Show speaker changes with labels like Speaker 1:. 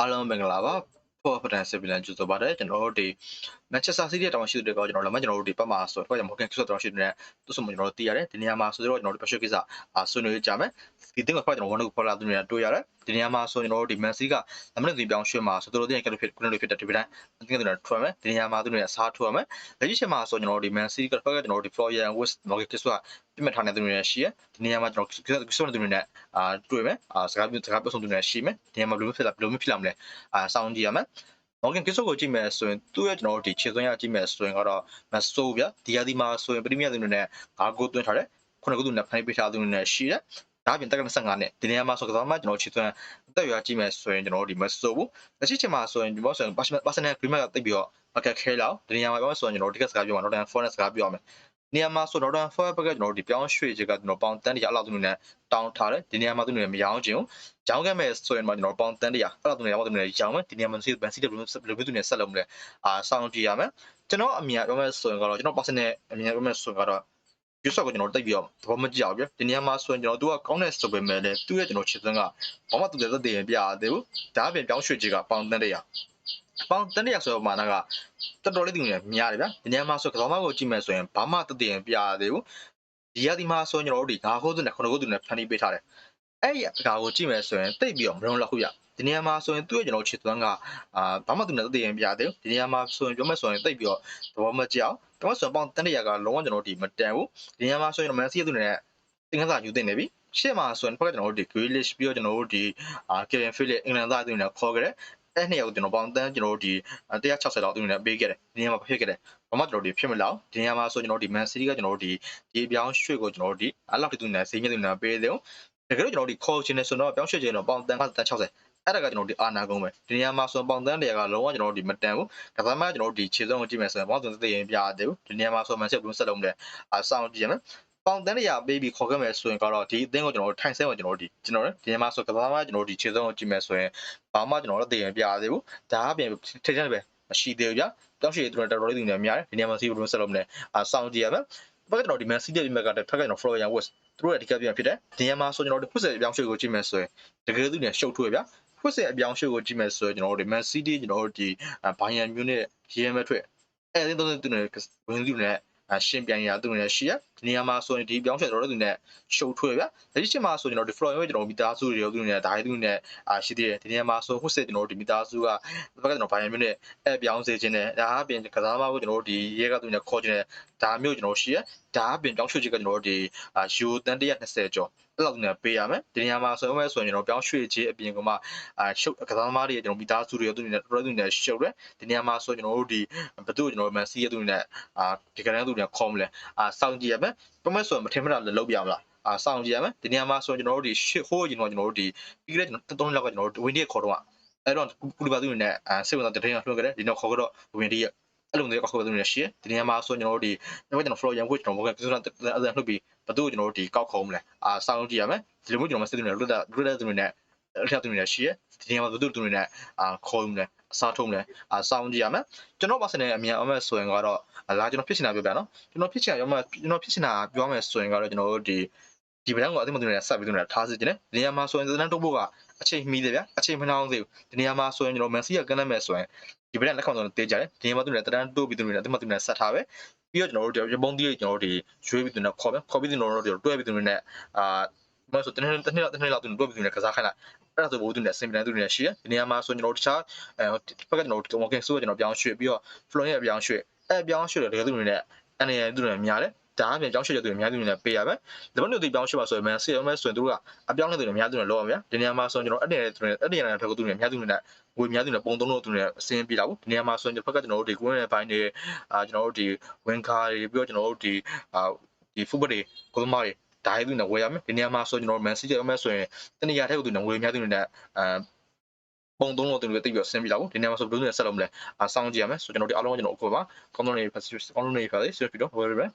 Speaker 1: အားလုံးမင်္ဂလာပါဖော်ဖတန်စစ်ပီလန်ကျူဆိုပါတယ်ကျွန်တော်တို့ဒီ Manchester City ရဲ့တောင်းရှိတဲ့ကောကျွန်တော်လည်းကျွန်တော်တို့ဒီပတ်မှာဆိုတော့ကျွန်တော် Morgan Kiss တောင်းရှိတဲ့သူ့ဆိုမှကျွန်တော်တို့သိရတယ်ဒီနေရာမှာဆိုတော့ကျွန်တော်တို့ special ကိစ္စအာဆွေးနွေးကြမယ်ဒီတင်ကဖောက်ကျွန်တော်ဝန်ကိုဖော်လာသူတွေကတွေ့ရတယ်ဒီနေရာမှာဆိုကျွန်တော်တို့ဒီ Man City ကအမနက်ဒီပြောင်းရွှေ့မှာဆိုတော့တင်ကလည်းဖြစ်ခုနလိုဖြစ်တဲ့ဒီတိုင်းအတင်းကလည်းထွက်မယ်ဒီနေရာမှာသူတွေအစားထွက်မယ်လက်ရှိချိန်မှာဆိုကျွန်တော်တို့ဒီ Man City ကဖောက်ကကျွန်တော်တို့ဒီ Florian Wirtz Morgan Kiss ကပြစ်မှတ်ထားနေတဲ့သူတွေရှိရဒီနေရာမှာကျွန်တော် Kiss တဲ့သူတွေနဲ့အာတွေ့မယ်အာစကားပြောစကားပြောဆုံးသူတွေရှိမယ်ဒီနေရာမှာဘယ်လိုဖြစ်လာဘယ်လိုဖြစ်လာမလဲအာစောင့်ကြည့်ရမယ် Morgan ကိစ္စကိုကြည့်မယ်ဆိုရင်သူ့ရဲ့ကျွန်တော်တို့ဒီခြေစွမ်းရကြည့်မယ်ဆိုရင်ကတော့မဆိုးဗျဒီယာဒီမှာဆိုရင်ပရီးမီးယားသူတွေနဲ့ငါးကိုသွင်းထားတယ်ခုနကသူနဲ့ဖိုင်ပေးထားသူတွေနဲ့ရှိတယ်ဒါပြင်တက်က25နဲ့ဒီနေရာမှာဆိုကတော့မှကျွန်တော်ခြေစွမ်းတက်ရွာကြည့်မယ်ဆိုရင်ကျွန်တော်တို့ဒီမဆိုးဘူးလက်ရှိချိန်မှာဆိုရင်ဒီဘောဆိုရင် personal agreement ကတိတ်ပြီးတော့မကက်ခဲလောက်ဒီနေရာမှာပြောဆိုရင်ကျွန်တော်ဒီကစကားပြောမှာ Northern Forest စကားပြောရမယ် နေရာမှာဆိုတော့ Northern Forest ဘက်ကကျွန်တော်တို့ဒီပြောင်းရွှေ့ချက်ကကျွန်တော်ပေါင်တန်းတရာအလောက်သူတွေနဲ့တောင်းထားတယ်ဒီနေရာမှာသူတွေမရောင်းချင်ဘူးကြောင်းခဲ့မဲ့ဆိုရင်တော့ကျွန်တော်ပေါင်တန်းတရာအဲ့လိုသူတွေရောင်းသူတွေရောင်းမယ်ဒီနေရာမှာစီဘန်စီဘယ်လိုဘယ်လိုသူတွေဆက်လုပ်မလဲအာစောင့်ကြည့်ရမယ်ကျွန်တော်အမြင်ပြောမဲ့ဆိုရင်ကတော့ကျွန်တော် personal အမြင်ပြောမဲ့ဆိုရင်ကတော့ယူဆော့ကိုကျွန်တော်တိတ်ပြီးတော့သဘောမကျအောင်ပြဒီနေရာမှာဆိုရင်ကျွန်တော်သူကကောင်းတဲ့ဆိုပေမဲ့လည်းသူ့ရဲ့ကျွန်တော်ချစ်စမ်းကဘာမှသူလည်းသက်သေရင်ပြရသေးဘူးဒါအပြင်ပြောင်းရွှေ့ချက်ကပေါင်တန်းတရာပေါင်တန်းတရာဆိုတော့မာနာက တော်တော်လေးသူတွေများတယ်ဗျဒီနေရာမှာဆိုကစားမကိုကြည့်မယ်ဆိုရင်ဘာမှသက်သေရင်ပြရသေးဘူးဒီရဒီမှာဆိုရင်ကျွန်တော်တို့ဒီငါးခုသူနဲ့ခုနှစ်ခုသူနဲ့ဖန်တီးပေးထားတယ်အဲ့ဒီအကာကိုကြည့်မယ်ဆိုရင်တိတ်ပြီးတော့မရုံလောက်ခုရဒီနေရာမှာဆိုရင်သူ့ရဲ့ကျွန်တော်ချစ်သွမ်းကအာဘာမှသူနဲ့တည်ရင်ပြတယ်ဒီနေရာမှာဆိုရင်ပြောမယ်ဆိုရင်တိတ်ပြီးတော့သဘောမကျအောင်ပြောမယ်ဆိုရင်ပေါင်တန်းတရာကလုံးဝကျွန်တော်ဒီမတန်ဘူးဒီနေရာမှာဆိုရင်မန်စီရဲ့သူနဲ့တင်ကစားယူတင်နေပြီရှေ့မှာဆိုရင်ဖက်ကကျွန်တော်တို့ဒီ Grealish ပြီးတော့ကျွန်တော်တို့ဒီအာ Kevin Phillips အင်္ဂလန်သားသူနဲ့ခေါ်ခဲ့တယ် အဲ့နှစ်ယောက်ကျွန်တော်ပေါင်တန်းကျွန်တော်တို့ဒီ160လောက်သူနဲ့ပေးခဲ့တယ်ဒီနေရာမှာဖြစ်ခဲ့တယ်ဘာမှကျွန်တော်ဒီဖြစ်မလောက်ဒီနေရာမှာဆိုကျွန်တော်ဒီ Man City ကကျွန်တော်တို့ဒီဒီပြောင်းရွှေ့ကိုကျွန်တော်တို့ဒီအဲ့လောက်တူနဲ့ဈေးမြတ်တူနဲ့ပေးတယ်တကယ်လို့ကျွန်တော်ဒီခေါ်ချင်နေဆိုတော့ပြောင်းရွှေ့ချင်တော့ပေါင်တန်းက60အဲ့ဒါကကျွန်တော်ဒီအာနာကုန်းပဲဒီနေရာမှာဆိုပေါင်တန်းတွေကလုံးဝကျွန်တော်တို့ဒီမတန်ဘူးကစားမကျွန်တော်တို့ဒီခြေစုံကိုကြည့်မယ်ဆိုရင်ဘောင်းသွင်းသိရင်ပြရတယ်ဒီနေရာမှာဆိုမှဆက်ပြီးဆက်လုံးတယ်အာစောင့်ကြည့်ရမယ် ပေါင်တန်းတွေကပေးပြီးခေါ်ခဲ့မယ်ဆိုရင်ကတော့ဒီအသင်းကိုကျွန်တော်တို့ထိုင်ဆဲကိုကျွန်တော်တို့ဒီကျွန်တော်တို့ဒီနေရာမှာဆိုကစားမကျွန်တော်တို့ဒီခြေစုံကိုကြည့်မယ်ဆိုရင်ဘာမှကျွန်တော်တို့သိရင်ပြရသေးဘူးဒါအပြင်ထိတ်တယ်ပဲမရှိသေးဘူးဗျတောက်ရှိသူတို့တော်တော်လေးသူနေများတယ်ဒီနေရာမှာစီးဘယ်လိုဆက်လုပ်မလဲအာစောင့်ကြည့်ရမယ်ဘက်ကကျွန်တော်ဒီ Man City ဒီဘက်ကတည်းကဖက်ကကျွန်တော် Florian Wirtz သူတို့ရဲ့အဓိကပြန်ဖြစ်တယ်ဒီနေရာမှာဆိုကျွန်တော်တို့ဖွင့်စအပြောင်းရွှေ့ကိုကြည့်မယ်ဆိုရင်တကယ်သူနေရှုပ်ထွေးဗျဖွင့်စအပြောင်းရွှေ့ကိုကြည့်မယ်ဆိုရင်ကျွန်တော်တို့ဒီ Man City ကျွန်တော်တို့ဒီ Bayern Munich ရေးရမဲ့ထွက်အဲဒီတော့သူနေဝင်သူနေအ ရှင်ပြန်ရသူနဲ့ရှိရဒီနေရာမှာဆိုရင်ဒီပြောင်းချက်တော်တော်သူနဲ့ရှုပ်ထွေးဗျလက်ရှိချိန်မှာဆိုကျွန်တော်ဒီ floor ရဲ့ကျွန်တော်မီတာစုတွေရောသူနဲ့ဒါသူနဲ့အာရှိသေးတယ်ဒီနေရာမှာဆိုဟုတ်စစ်ကျွန်တော်ဒီမီတာစုကဘက်ကကျွန်တော်ဘိုင်ယန်မြို့နဲ့အဲပြောင်းစေခြင်းနဲ့ဒါအပြင်ကစားမကိုကျွန်တော်ဒီရဲကသူနဲ့ခေါ်ခြင်းနဲ့ဒါမျိုးကျွန်တော်ရှိရဒါအပြင်ပြောင်းရွှေ့ချက်ကကျွန်တော်ဒီအာယူတန်120ကျော်အဲ့လောက်နဲ့ပေးရမယ်ဒီနေရာမှာဆိုရင်ဆိုရင်ကျွန်တော်ပြောင်းရွှေ့ခြင်းအပြင်ကမှအာရှုပ်ကစားသမားတွေကျွန်တော်မိသားစုတွေသူတွေနဲ့တော်တော်သူနဲ့ရှုပ်တယ်ဒီနေရာမှာဆိုကျွန်တော်တို့ဒီဘသူကျွန်တော်မန်စီရဲ့သူနဲ့အာဒီကနေ့သူနဲ့ခေါ်မလဲအာစောင့်ကြည့်ရမယ်ပမတ်ဆိုမထင်မှတ်လည်းလုပ်ပြမလားအာစောင့်ကြည့်ရမယ်ဒီနေရာမှာဆိုကျွန်တော်တို့ဒီရှစ်ဟိုးကျွန်တော်ကျွန်တော်တို့ဒီပြီးခဲ့တဲ့သုံးလောက်ကကျွန်တော်တို့ဝင်းဒီခေါ်တော့အဲ့တော့ကူလီဘာသူနဲ့အာစိတ်ဝင်စားတဲ့တင်းကလွှတ်ခဲ့တယ်ဒီနောက်ခေါ်တော့ဝင်းဒီရဲ့ အဲ့လိုမျိုးကောက်ခေါ်တဲ့နေရာရှိတယ်ဒီနေရာမှာဆိုကျွန်တော်တို့ဒီကျွန်တော် flow ရန်ကိုကျွန်တော်ဘောကပြဿနာအဲ့ဒါလှုပ်ပြီးဘသူကျွန်တော်တို့ဒီကောက်ခေါ်မလဲအာစောင့်ကြည့်ရမယ်ဒီလိုမျိုးကျွန်တော်မစစ်တဲ့လွတ်တာလွတ်တဲ့သူတွေနဲ့အထက်သူတွေနဲ့ရှိရဒီနေရာမှာဘသူသူတွေနဲ့အာခေါ်မလဲအစားထုံးလဲအာစောင့်ကြည့်ရမယ်ကျွန်တော်ပါစနေအမြန်အမဲ့ဆိုရင်ကတော့လာကျွန်တော်ဖြစ်ချင်တာပြောပြနော်ကျွန်တော်ဖြစ်ချင်တာရောမကျွန်တော်ဖြစ်ချင်တာပြောမယ်ဆိုရင်ကတော့ကျွန်တော်တို့ဒီဒီဗလန်ကိုအသိမသူတွေဆက်ပြီးသူတွေထားစီခြင်းနဲ့ဒီနေရာမှာဆိုရင်သဒ္ဒန်တုပ်ဖို့က အချိန်မီတယ်ဗျအချိန်မနှောင်းသေးဘူးဒီနေရာမှာဆိုရင်ကျွန်တော်မန်စီကကန်းလက်မဲ့ဆိုရင်ဒီဗလန်လက်ခံတော့တေးကြတယ်ဒီနေရာမှာသူတွေသဒ္ဒန်တုပ်ပြီးသူတွေနဲ့အသိမသူတွေဆက်ထားပဲပြီးတော့ကျွန်တော်တို့ရပုံးတီးကျွန်တော်တို့ဒီရွေးပြီးသူတွေခေါ်ပဲခေါ်ပြီးသူတို့တို့တွဲပြီးသူတွေနဲ့အာမဆိုတနေ့တနေ့တနေ့လောက်သူတို့တွဲပြီးသူတွေကစားခိုင်းလိုက်အဲ့ဒါဆိုဘိုးသူနဲ့အစင်ပြန်သူတွေနဲ့ရှိတယ်ဒီနေရာမှာဆိုကျွန်တော်တို့တခြားအဲဘက်ကကျွန်တော်တို့ working ဆိုကျွန်တော်ပြောင်းရွှေ့ပြီးတော့ flow ရဲ့ပြောင်းရွှေ့အဲပြောင်းရွှေ့တယ်တကယ်သူတွေနဲ့အနေနဲ့သူတွေများတယ် ဒါအပြင်ကြောင်းရွှေ့တဲ့သူတွေအများကြီးနဲ့ပေးရမယ်။ဒီဘက်တို့ဒီပြောင်းရွှေ့ပါဆိုရင်မန်စီရောမဲဆိုရင်တို့ကအပြောင်းတဲ့သူတွေအများကြီးနဲ့လောက်အောင်ဗျာ။ဒီနေရာမှာဆိုရင်ကျွန်တော်အဲ့ဒီနဲ့သူတွေအဲ့ဒီနဲ့ဖက်ကသူတွေအများကြီးနဲ့ဝေအများကြီးနဲ့ပုံသုံးလို့သူတွေအစင်းပြတာဘူး။ဒီနေရာမှာဆိုရင်ဖက်ကကျွန်တော်တို့ဒီကွင်းရဲ့ဘိုင်းတွေအာကျွန်တော်တို့ဒီဝင်ကားတွေပြီးတော့ကျွန်တော်တို့ဒီအာဒီဖုတ်ဘတ်တွေကိုသမားတွေဒါရိုက်သူနဲ့ဝယ်ရမယ်။ဒီနေရာမှာဆိုကျွန်တော်တို့မန်စီရောမဲဆိုရင်တနေရာထက်သူနဲ့ဝေအများကြီးနဲ့အာပုံသုံးလို့သူတွေတိတ်ပြီးဆင်းပြတာဘူးဒီနေရာမှာဆိုဘယ်လိုလဲဆက်လို့မလဲအဆောင်းကြည့်ရမယ်ဆိုကျွန်တော်ဒီအားလုံးကျွန်တော်အခုပါကောင်းတော့နေဖက်ကောင်းတော့နေဖက်လေးဆွဲပြီးတော့ဝယ်ရမယ်